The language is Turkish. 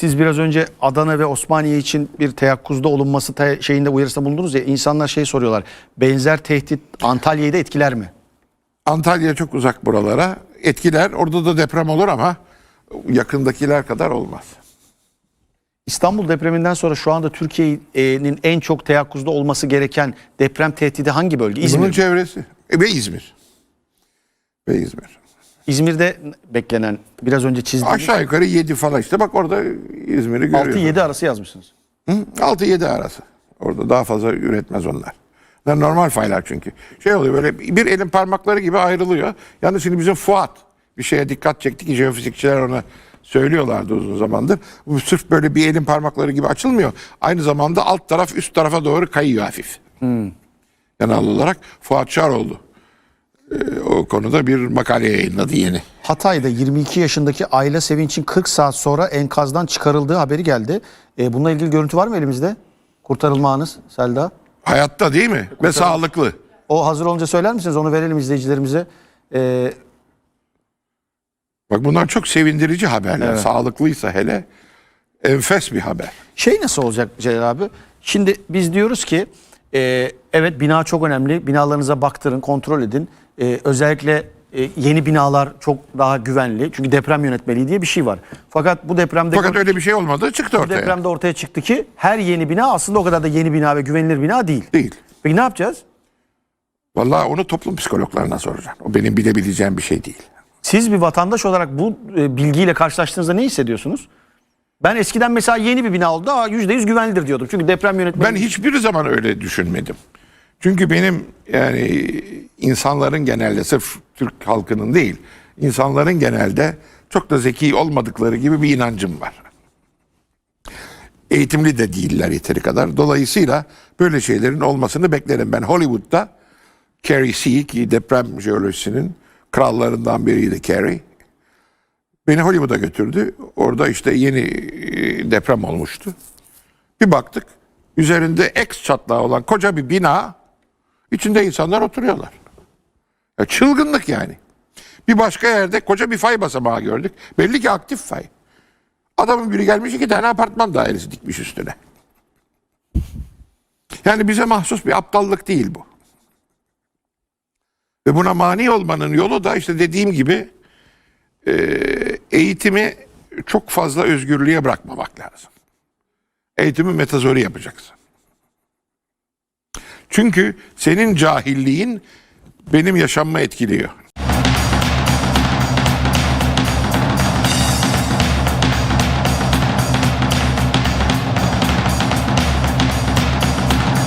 Siz biraz önce Adana ve Osmaniye için bir teyakkuzda olunması te- şeyinde uyarısında bulundunuz ya insanlar şey soruyorlar. Benzer tehdit Antalya'yı da etkiler mi? Antalya çok uzak buralara. Etkiler. Orada da deprem olur ama yakındakiler kadar olmaz. İstanbul depreminden sonra şu anda Türkiye'nin en çok teyakkuzda olması gereken deprem tehdidi hangi bölge? İzmir. Bunun çevresi. E, ve İzmir. Ve İzmir. İzmir'de beklenen biraz önce çizdiğiniz Aşağı yukarı 7 falan işte. Bak orada İzmir'i görüyorsun. 6-7 arası yazmışsınız. 6-7 arası. Orada daha fazla üretmez onlar. Bunlar normal faylar çünkü. Şey oluyor böyle bir elin parmakları gibi ayrılıyor. Yalnız şimdi bizim Fuat bir şeye dikkat çekti ki jeofizikçiler ona söylüyorlardı uzun zamandır. Bu sırf böyle bir elin parmakları gibi açılmıyor. Aynı zamanda alt taraf üst tarafa doğru kayıyor hafif. Genel olarak Fuat Şaroğlu o konuda bir makale yayınladı yeni. Hatay'da 22 yaşındaki Ayla Sevinç'in 40 saat sonra enkazdan çıkarıldığı haberi geldi. E, bununla ilgili görüntü var mı elimizde? Kurtarılma anız Selda. Hayatta değil mi? Ve sağlıklı. O hazır olunca söyler misiniz? Onu verelim izleyicilerimize. E, Bak bunlar çok sevindirici haberler. Sağlıklıysa hele enfes bir haber. Şey nasıl olacak Celal abi? Şimdi biz diyoruz ki e, evet bina çok önemli. Binalarınıza baktırın, kontrol edin. E, özellikle e, yeni binalar çok daha güvenli. Çünkü deprem yönetmeliği diye bir şey var. Fakat bu depremde Fakat öyle bir şey olmadı çıktı bu ortaya. depremde ortaya çıktı ki her yeni bina aslında o kadar da yeni bina ve güvenilir bina değil. Değil. Peki ne yapacağız? Vallahi onu toplum psikologlarına soracaksın. O benim bilebileceğim bir şey değil. Siz bir vatandaş olarak bu e, bilgiyle karşılaştığınızda ne hissediyorsunuz? Ben eskiden mesela yeni bir bina oldu. Aa, %100 güvenlidir diyordum. Çünkü deprem yönetmeliği... Ben hiçbir zaman öyle düşünmedim. Çünkü benim yani insanların genelde sırf Türk halkının değil, insanların genelde çok da zeki olmadıkları gibi bir inancım var. Eğitimli de değiller yeteri kadar. Dolayısıyla böyle şeylerin olmasını beklerim. Ben Hollywood'da Carrie C ki deprem jeolojisinin krallarından biriydi Carrie. Beni Hollywood'a götürdü. Orada işte yeni e, deprem olmuştu. Bir baktık üzerinde X çatlağı olan koca bir bina içinde insanlar oturuyorlar. Ya çılgınlık yani. Bir başka yerde koca bir fay basamağı gördük. Belli ki aktif fay. Adamın biri gelmiş iki tane apartman dairesi dikmiş üstüne. Yani bize mahsus bir aptallık değil bu. Ve buna mani olmanın yolu da işte dediğim gibi e, eğitimi çok fazla özgürlüğe bırakmamak lazım. Eğitimi metazori yapacaksın. Çünkü senin cahilliğin benim yaşamımı etkiliyor.